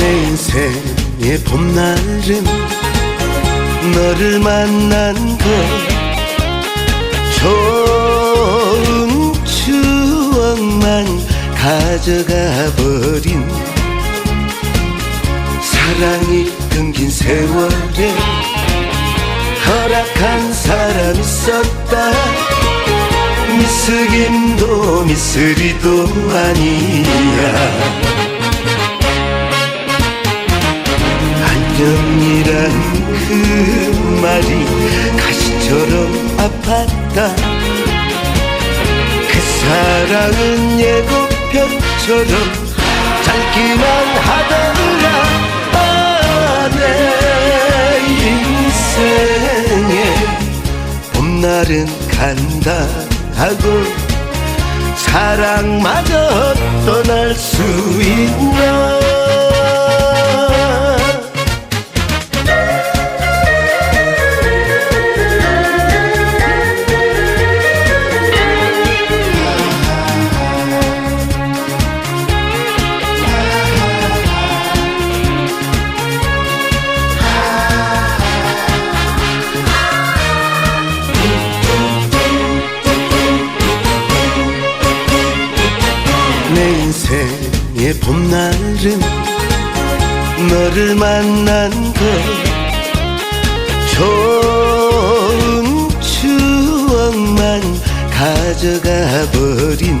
인생의 봄날은 너를 만난 것 좋은 추억만 가져가 버린 사랑이 끊긴 세월에 허락한 사람 있었다. 미스김도 미스리도 아니야 안녕이란 그 말이 가시처럼 아팠다. 그 사랑은 예고편처럼 짧기만 하더라. 아, 내 인생에 봄날은 간다 하고 사랑마저 떠날 수 있나 내 인생의 봄날은 너를 만난 것 좋은 추억만 가져가 버린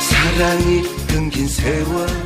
사랑이 끊긴 세월에